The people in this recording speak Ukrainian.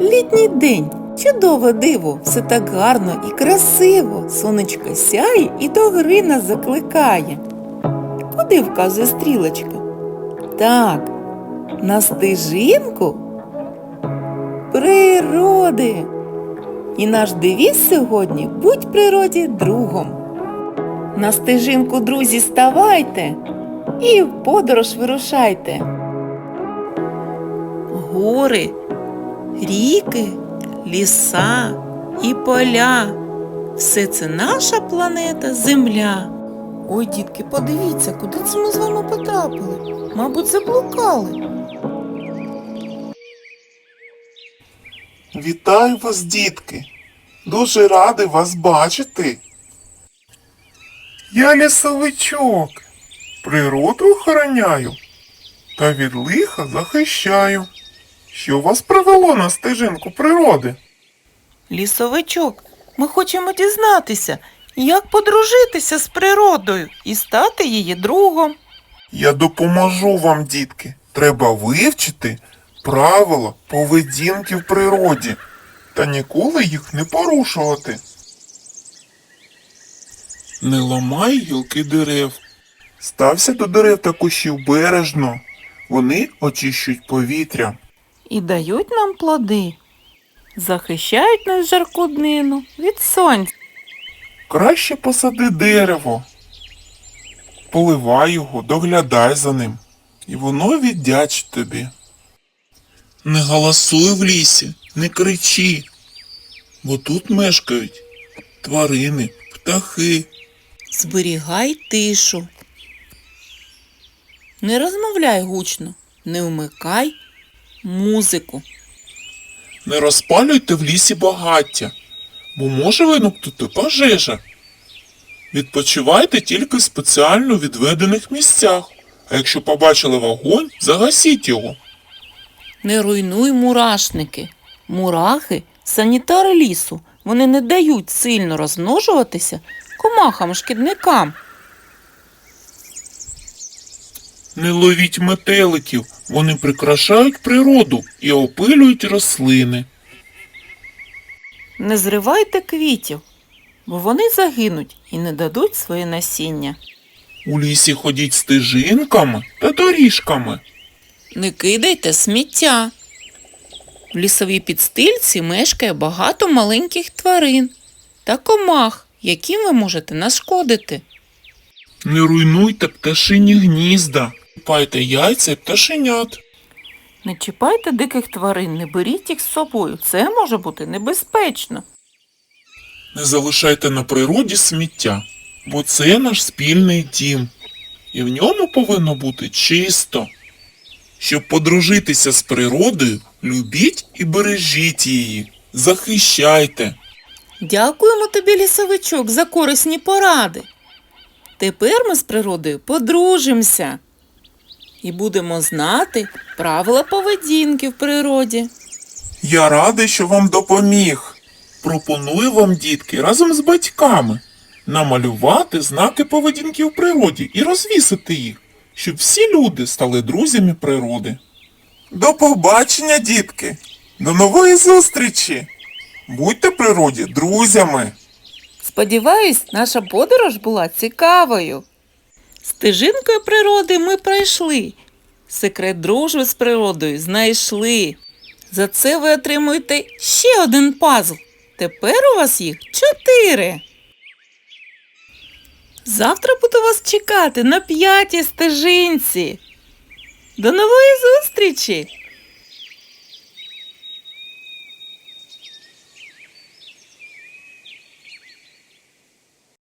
Літній день. Чудове диво, все так гарно і красиво. Сонечко сяє і до гри нас закликає. Куди вказує стрілочка? Так, на стежинку природи. І наш девіз сьогодні будь природі другом. На стежинку, друзі, ставайте і в подорож вирушайте. Гори, ріки, ліса і поля. Все це наша планета Земля. Ой, дітки, подивіться, куди це ми з вами потрапили. Мабуть, заблукали. Вітаю вас, дітки! Дуже радий вас бачити. Я лісовичок, природу охороняю та від лиха захищаю. Що вас привело на стежинку природи? Лісовичок, ми хочемо дізнатися, як подружитися з природою і стати її другом. Я допоможу вам, дітки. Треба вивчити правила поведінки в природі та ніколи їх не порушувати. Не ламай гілки дерев. Стався до дерев та кущів бережно. Вони очищують повітря. І дають нам плоди, захищають нас в жарку днину від сонця. Краще посади дерево. Поливай його, доглядай за ним, і воно віддячить тобі. Не галасуй в лісі, не кричи, бо тут мешкають тварини, птахи. Зберігай тишу. Не розмовляй гучно, не вмикай музику. Не розпалюйте в лісі багаття, бо може виникнути пожежа. Відпочивайте тільки в спеціально відведених місцях, а якщо побачили вогонь, загасіть його. Не руйнуй мурашники. Мурахи санітари лісу. Вони не дають сильно розмножуватися комахам-шкідникам. Не ловіть метеликів, вони прикрашають природу і опилюють рослини. Не зривайте квітів, бо вони загинуть і не дадуть своє насіння. У лісі ходіть стежинками та доріжками. Не кидайте сміття. В лісовій підстильці мешкає багато маленьких тварин та комах, яким ви можете нашкодити. Не руйнуйте пташині гнізда. Купайте яйця й пташенят. Не чіпайте диких тварин, не беріть їх з собою. Це може бути небезпечно. Не залишайте на природі сміття, бо це наш спільний дім. І в ньому повинно бути чисто. Щоб подружитися з природою, любіть і бережіть її, захищайте. Дякуємо тобі, лісовичок, за корисні поради. Тепер ми з природою подружимося і будемо знати правила поведінки в природі. Я радий, що вам допоміг. Пропоную вам, дітки, разом з батьками намалювати знаки поведінки в природі і розвісити їх, щоб всі люди стали друзями природи. До побачення, дітки! До нової зустрічі! Будьте природі друзями! Сподіваюсь, наша подорож була цікавою. Стежинкою природи ми пройшли. Секрет дружби з природою знайшли. За це ви отримуєте ще один пазл. Тепер у вас їх чотири. Завтра буду вас чекати на п'ятій стежинці. До нової зустрічі!